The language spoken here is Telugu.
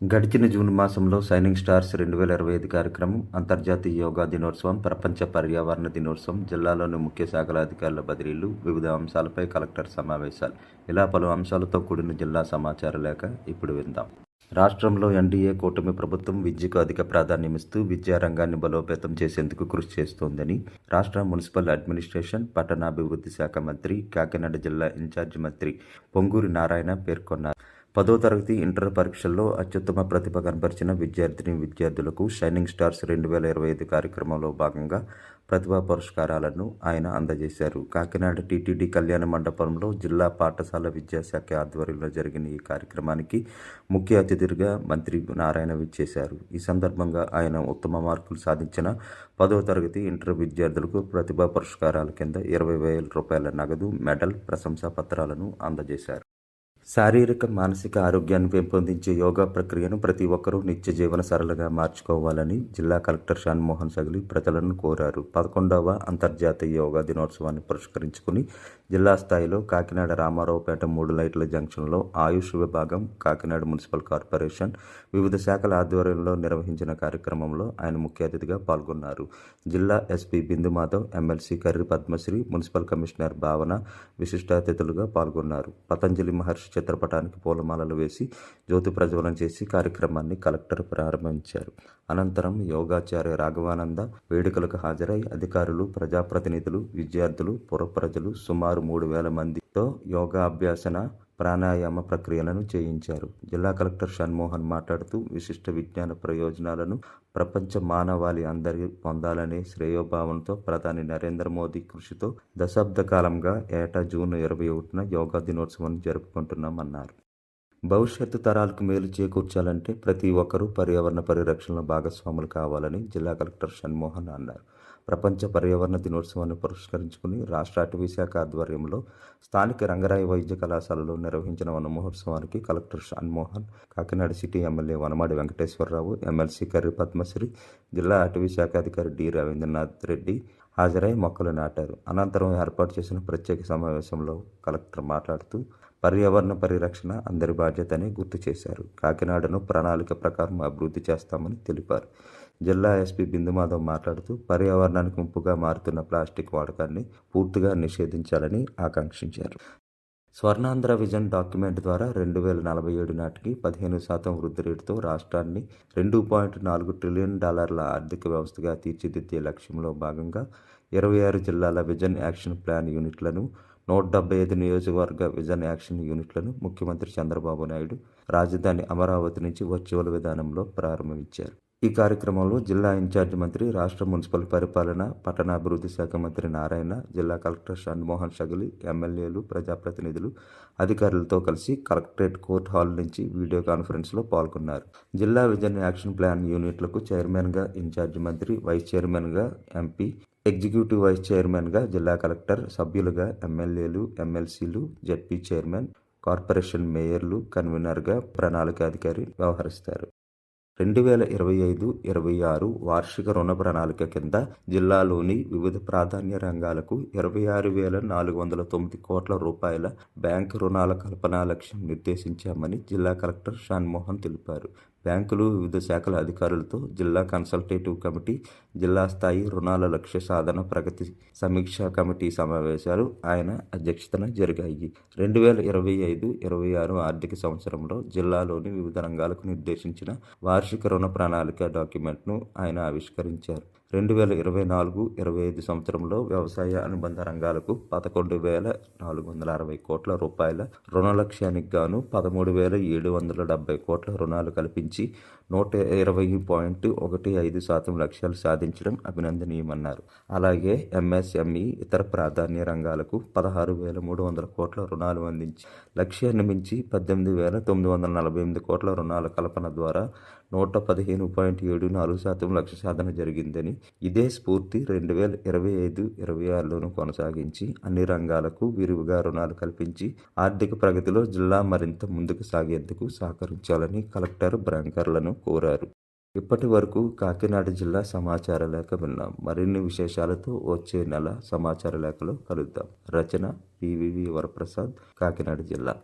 గడిచిన జూన్ మాసంలో సైనింగ్ స్టార్స్ రెండు వేల ఇరవై ఐదు కార్యక్రమం అంతర్జాతీయ యోగా దినోత్సవం ప్రపంచ పర్యావరణ దినోత్సవం జిల్లాలోని ముఖ్య శాఖల అధికారుల బదిలీలు వివిధ అంశాలపై కలెక్టర్ సమావేశాలు. ఇలా పలు అంశాలతో కూడిన జిల్లా సమాచార లేఖ ఇప్పుడు విందాం. రాష్ట్రంలో ఎన్డీఏ కూటమి ప్రభుత్వం విద్యకు అధిక ప్రాధాన్యమిస్తూ విద్యారంగాన్ని బలోపేతం చేసేందుకు కృషి చేస్తోందని రాష్ట్ర మున్సిపల్ అడ్మినిస్ట్రేషన్ పట్టణాభివృద్ధి శాఖ మంత్రి కాకినాడ జిల్లా ఇన్ఛార్జి మంత్రి పొంగూరి నారాయణ పేర్కొన్నారు. పదో తరగతి ఇంటర్ పరీక్షల్లో అత్యుత్తమ ప్రతిభ కనబరిచిన విద్యార్థిని విద్యార్థులకు షైనింగ్ స్టార్స్ రెండు వేల ఇరవై ఐదు కార్యక్రమంలో భాగంగా ప్రతిభా పురస్కారాలను ఆయన అందజేశారు. కాకినాడ టీటీడీ కళ్యాణ మండపంలో జిల్లా పాఠశాల విద్యాశాఖ ఆధ్వర్యంలో జరిగిన ఈ కార్యక్రమానికి ముఖ్య అతిథిగా మంత్రి నారాయణ విచ్చేశారు. ఈ సందర్భంగా ఆయన ఉత్తమ మార్కులు సాధించిన పదో తరగతి ఇంటర్ విద్యార్థులకు ప్రతిభా పురస్కారాల కింద ఇరవై వేల రూపాయల నగదు మెడల్ ప్రశంసా పత్రాలను అందజేశారు. శారీరక మానసిక ఆరోగ్యాన్ని పెంపొందించే యోగా ప్రక్రియను ప్రతి ఒక్కరూ నిత్య జీవన సరళగా మార్చుకోవాలని జిల్లా కలెక్టర్ షాన్మోహన్ సగలి ప్రజలను కోరారు. పదకొండవ అంతర్జాతీయ యోగా దినోత్సవాన్ని పురస్కరించుకుని జిల్లా స్థాయిలో కాకినాడ రామారావుపేట మూడు లైట్ల జంక్షన్లో ఆయుష్ విభాగం కాకినాడ మున్సిపల్ కార్పొరేషన్ వివిధ శాఖల ఆధ్వర్యంలో నిర్వహించిన కార్యక్రమంలో ఆయన ముఖ్య అతిథిగా పాల్గొన్నారు. జిల్లా SP Bindu Madhav MLC Karri Padmashri municipal commissioner Bhavana విశిష్ట అతిథులుగా పాల్గొన్నారు. పతంజలి మహర్షి చిత్రపటానికి పూలమాలలు వేసి జ్యోతి ప్రజ్వలన చేసి కార్యక్రమాన్ని కలెక్టర్ ప్రారంభించారు. అనంతరం యోగాచార్య రాఘవానంద వేడుకలకు హాజరై అధికారులు ప్రజాప్రతినిధులు విద్యార్థులు పురప్రజలు సుమారు సుమారు మూడు వేల మందితో యోగాభ్యాసన ప్రాణాయామ ప్రక్రియలను చేయించారు. జిల్లా కలెక్టర్ షణ్మోహన్ మాట్లాడుతూ విశిష్ట విజ్ఞాన ప్రయోజనాలను ప్రపంచ మానవాళి అందరి పొందాలనే శ్రేయోభావంతో ప్రధాని నరేంద్ర మోదీ కృషితో దశాబ్ద కాలంగా ఏటా జూన్ ఇరవై ఒకటిన యోగా దినోత్సవాన్ని జరుపుకుంటున్నామన్నారు. భవిష్యత్తు తరాలకు మేలు చేకూర్చాలంటే ప్రతి ఒక్కరూ పర్యావరణ పరిరక్షణలో భాగస్వాములు కావాలని జిల్లా కలెక్టర్ షణ్మోహన్ అన్నారు. ప్రపంచ పర్యావరణ దినోత్సవాన్ని పురస్కరించుకుని రాష్ట్ర అటవీ శాఖ ఆధ్వర్యంలో స్థానిక రంగరాయ వైద్య కళాశాలలో నిర్వహించిన వన మహోత్సవానికి collector Shanmohan Kakinada city MLA Vanamadi Venkateswara Rao MLC Karri Padmashri జిల్లా అటవీ శాఖ అధికారి డి రవీంద్రనాథ్ రెడ్డి హాజరై మొక్కలు నాటారు. అనంతరం ఏర్పాటు చేసిన ప్రత్యేక సమావేశంలో కలెక్టర్ మాట్లాడుతూ పర్యావరణ పరిరక్షణ అందరి బాధ్యతని గుర్తు చేశారు. కాకినాడను ప్రణాళిక ప్రకారం అభివృద్ధి చేస్తామని తెలిపారు. జిల్లా ఎస్పీ బిందుమాధవ్ మాట్లాడుతూ పర్యావరణానికి ముప్పుగా మారుతున్న ప్లాస్టిక్ వాడకాన్ని పూర్తిగా నిషేధించాలని ఆకాంక్షించారు. స్వర్ణాంధ్ర విజన్ డాక్యుమెంట్ ద్వారా రెండు వేల నలభై ఏడు నాటికి పదిహేను శాతం వృద్ధి రేటుతో రాష్ట్రాన్ని రెండు పాయింట్ నాలుగు ట్రిలియన్ డాలర్ల ఆర్థిక వ్యవస్థగా తీర్చిదిద్దే లక్ష్యంలో భాగంగా ఇరవై ఆరు జిల్లాల విజన్ యాక్షన్ ప్లాన్ యూనిట్లను నూట డెబ్బై ఐదు నియోజకవర్గ విజన్ యాక్షన్ యూనిట్లను ముఖ్యమంత్రి చంద్రబాబు నాయుడు రాజధాని అమరావతి నుంచి వర్చువల్ విధానంలో ప్రారంభించారు. ఈ కార్యక్రమంలో జిల్లా ఇన్ఛార్జి మంత్రి రాష్ట్ర మున్సిపల్ పరిపాలన పట్టణాభివృద్ధి శాఖ మంత్రి నారాయణ జిల్లా కలెక్టర్ షణ్మోహన్ షగిలి ఎమ్మెల్యేలు ప్రజాప్రతినిధులు అధికారులతో కలిసి కలెక్టరేట్ కోర్ట్ హాల్ నుంచి వీడియో కాన్ఫరెన్స్లో పాల్గొన్నారు. జిల్లా విజన్ యాక్షన్ ప్లాన్ యూనిట్లకు చైర్మన్గా ఇన్ఛార్జి మంత్రి వైస్ చైర్మన్గా ఎంపీ ఎగ్జిక్యూటివ్ వైస్ చైర్మన్గా జిల్లా కలెక్టర్ సభ్యులుగా ఎమ్మెల్యేలు ఎమ్మెల్సీలు జడ్పీ చైర్మన్ కార్పొరేషన్ మేయర్లు కన్వీనర్గా ప్రణాళికాధికారి వ్యవహరిస్తారు. రెండు వేల ఇరవై ఐదు ఇరవై ఆరు వార్షిక రుణ ప్రణాళిక కింద జిల్లాలోని వివిధ ప్రాధాన్య రంగాలకు ఇరవై ఆరు వేల నాలుగు వందల తొమ్మిది కోట్ల రూపాయల బ్యాంకు రుణాల కల్పన లక్ష్యం నిర్దేశించామని జిల్లా కలెక్టర్ షాన్మోహన్ తెలిపారు. బ్యాంకులు వివిధ శాఖల అధికారులతో జిల్లా కన్సల్టేటివ్ కమిటీ జిల్లా స్థాయి రుణాల లక్ష్య సాధన ప్రగతి సమీక్షా కమిటీ సమావేశాలు ఆయన అధ్యక్షతన జరిగాయి. రెండు వేల ఇరవై ఐదు ఇరవై ఆరు ఆర్థిక సంవత్సరంలో జిల్లాలోని వివిధ రంగాలకు నిర్దేశించిన వార్షిక రుణ ప్రణాళిక డాక్యుమెంట్ను ఆయన ఆవిష్కరించారు. రెండు వేల ఇరవై నాలుగు ఇరవై ఐదు సంవత్సరంలో వ్యవసాయ అనుబంధ రంగాలకు పదకొండు వేల నాలుగు వందల అరవై కోట్ల రూపాయల రుణ లక్ష్యానికి గాను పదమూడు వేల ఏడు వందల డెబ్బై కోట్ల రుణాలు కల్పించి నూట ఇరవై పాయింట్ ఒకటి ఐదు శాతం లక్ష్యాలు సాధించడం అభినందనీయమన్నారు. అలాగే ఎంఎస్ఎంఈ ఇతర ప్రాధాన్య రంగాలకు పదహారు వేల మూడు వందల కోట్ల రుణాలు అందించి లక్ష్యాన్ని మించి పద్దెనిమిది వేల తొమ్మిది వందల నలభై ఎనిమిది కోట్ల రుణాల కల్పన ద్వారా నూట పదిహేను పాయింట్ ఏడు నాలుగు శాతం లక్ష్య సాధన జరిగిందని ఇదే స్ఫూర్తి రెండు వేల ఇరవై ఐదు ఇరవై ఆరులోనూ కొనసాగించి అన్ని రంగాలకు విరివిగా రుణాలు కల్పించి ఆర్థిక ప్రగతిలో జిల్లా మరింత ముందుకు సాగేందుకు సహకరించాలని కలెక్టర్ బ్యాంకర్లను కోరారు. ఇప్పటి వరకు కాకినాడ జిల్లా సమాచార లేఖ విన్నాం. మరిన్ని విశేషాలతో వచ్చే నెల సమాచార లేఖలో కలుద్దాం. రచన పివివి వరప్రసాద్ కాకినాడ జిల్లా.